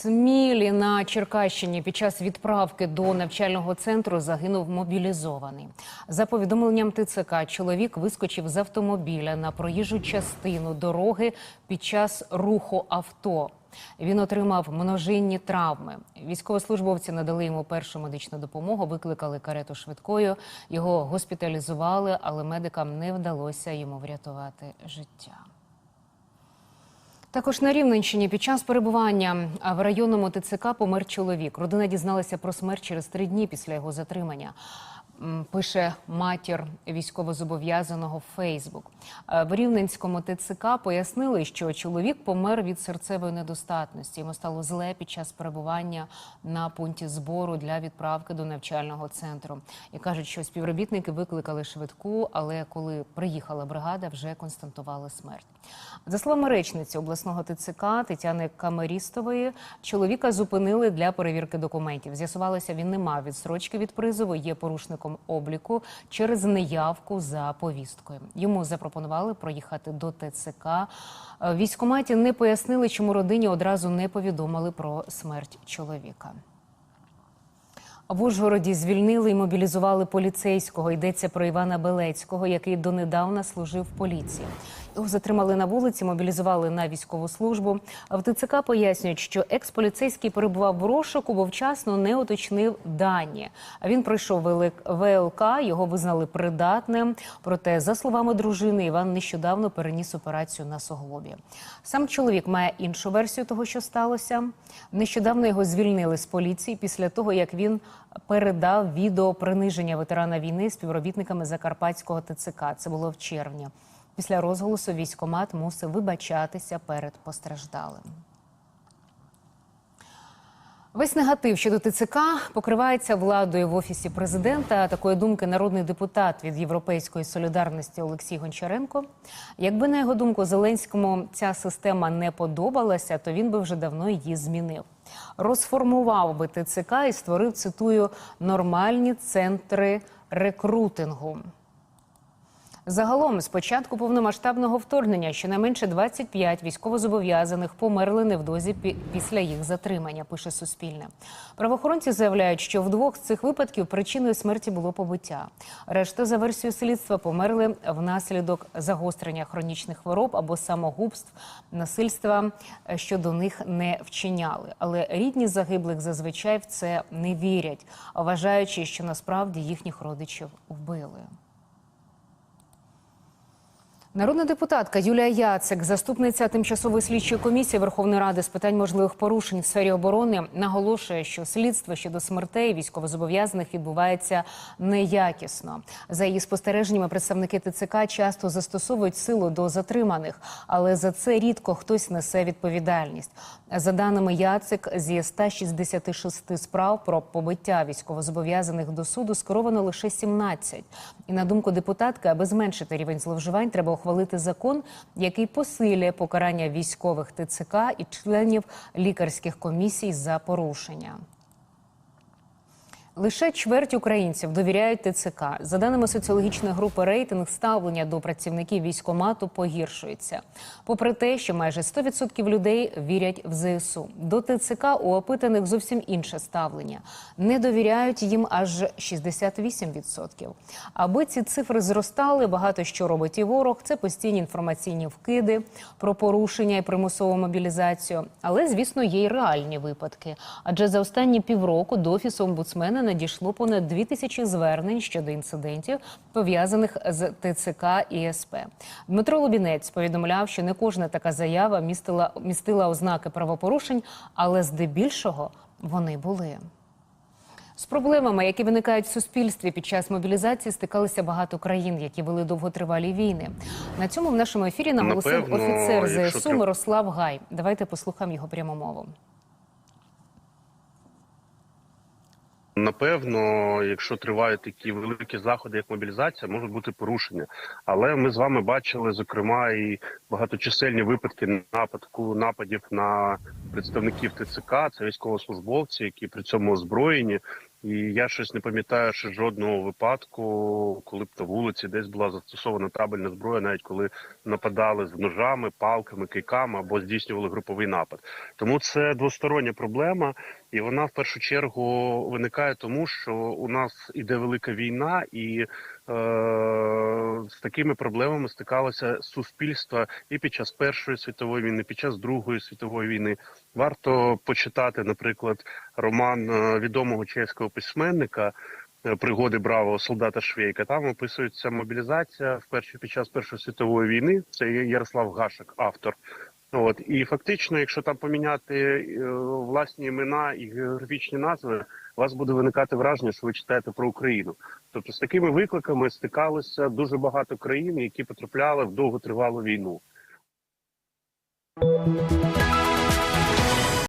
Смілі на Черкащині під час відправки до навчального центру загинув мобілізований. За повідомленням ТЦК, чоловік вискочив з автомобіля на проїжджу частину дороги під час руху авто. Він отримав множинні травми. Військовослужбовці надали йому першу медичну допомогу, викликали карету швидкою. Його госпіталізували, але медикам не вдалося йому врятувати життя. Також на Рівненщині під час перебування в районному ТЦК помер чоловік. Родина дізналася про смерть через три дні після його затримання. Пише матір військовозобов'язаного Фейсбук. В Рівненському ТЦК пояснили, що чоловік помер від серцевої недостатності. Йому стало зле під час перебування на пункті збору для відправки до навчального центру. І кажуть, що співробітники викликали швидку, але коли приїхала бригада, вже констатували смерть. За словами речниці обласного ТЦК Тетяни Камерістової, чоловіка зупинили для перевірки документів. З'ясувалося, він не мав відстрочки від призову, є порушником обліку через неявку за повісткою. Йому запропонували проїхати до ТЦК. Е, військкоматі не пояснили, чому родині одразу не повідомили про смерть чоловіка. В Ужгороді звільнили і мобілізували поліцейського. Йдеться про Івана Белецького, який донедавна служив в поліції. Затримали на вулиці, мобілізували на військову службу. В ТЦК пояснюють, що експоліцейський перебував в розшуку, бо вчасно не уточнив дані. Він пройшов велик- ВЛК, його визнали придатним. Проте, за словами дружини, Іван нещодавно переніс операцію на суглобі. Сам чоловік має іншу версію того, що сталося. Нещодавно його звільнили з поліції після того, як він передав відео приниження ветерана війни співробітниками Закарпатського ТЦК. Це було в червні. Після розголосу військомат мусив вибачатися перед постраждалим. Весь негатив щодо ТЦК покривається владою в офісі президента. Такої думки народний депутат від Європейської солідарності Олексій Гончаренко. Якби на його думку Зеленському ця система не подобалася, то він би вже давно її змінив. Розформував би ТЦК і створив, цитую, нормальні центри рекрутингу. Загалом, з початку повномасштабного вторгнення, щонайменше 25 військовозобов'язаних померли невдовзі пі- після їх затримання. Пише Суспільне. Правоохоронці заявляють, що в двох з цих випадків причиною смерті було побиття. Решта, за версією слідства, померли внаслідок загострення хронічних хвороб або самогубств, насильства, е, що до них не вчиняли. Але рідні загиблих зазвичай в це не вірять, вважаючи, що насправді їхніх родичів вбили. Народна депутатка Юлія Яцик, заступниця тимчасової слідчої комісії Верховної Ради з питань можливих порушень в сфері оборони, наголошує, що слідство щодо смертей військовозобов'язаних відбувається неякісно. За її спостереженнями, представники ТЦК часто застосовують силу до затриманих, але за це рідко хтось несе відповідальність. За даними Яцик, зі 166 справ про побиття військовозобов'язаних до суду скеровано лише 17. І на думку депутатки, аби зменшити рівень зловживань, треба ухвалити закон, який посилює покарання військових ТЦК і членів лікарських комісій за порушення. Лише чверть українців довіряють ТЦК. За даними соціологічної групи рейтинг ставлення до працівників військомату погіршується. Попри те, що майже 100% людей вірять в ЗСУ. До ТЦК у опитаних зовсім інше ставлення. Не довіряють їм аж 68%. Аби ці цифри зростали, багато що робить і ворог. Це постійні інформаційні вкиди про порушення і примусову мобілізацію. Але, звісно, є й реальні випадки. Адже за останні півроку до офісу омбудсмена надійшло понад дві тисячі звернень щодо інцидентів, пов'язаних з ТЦК і СП. Дмитро Лубінець повідомляв, що не кожна така заява містила, містила ознаки правопорушень, але здебільшого вони були. З проблемами, які виникають в суспільстві під час мобілізації, стикалися багато країн, які вели довготривалі війни. На цьому в нашому ефірі наголосив Напевно, офіцер ЗСУ Мирослав Гай. Давайте послухаємо його пряму мову. Напевно, якщо тривають такі великі заходи, як мобілізація, можуть бути порушення. Але ми з вами бачили, зокрема, і багаточисельні випадки нападку нападів на представників ТЦК, це військовослужбовці, які при цьому озброєні. І я щось не пам'ятаю ще жодного випадку, коли б на вулиці десь була застосована табельна зброя, навіть коли нападали з ножами, палками, кийками або здійснювали груповий напад. Тому це двостороння проблема, і вона в першу чергу виникає тому, що у нас іде велика війна, і е, з такими проблемами стикалося суспільство і під час Першої світової війни, під час Другої світової війни. Варто почитати, наприклад, роман е, відомого чеського письменника. е, Пригоди бравого солдата Швейка. Там описується мобілізація в перші під час Першої світової війни. Це Ярослав Гашек, автор. От і фактично, якщо там поміняти е, власні імена і географічні назви, у вас буде виникати враження, що ви читаєте про Україну. Тобто з такими викликами стикалося дуже багато країн, які потрапляли в довготривалу війну.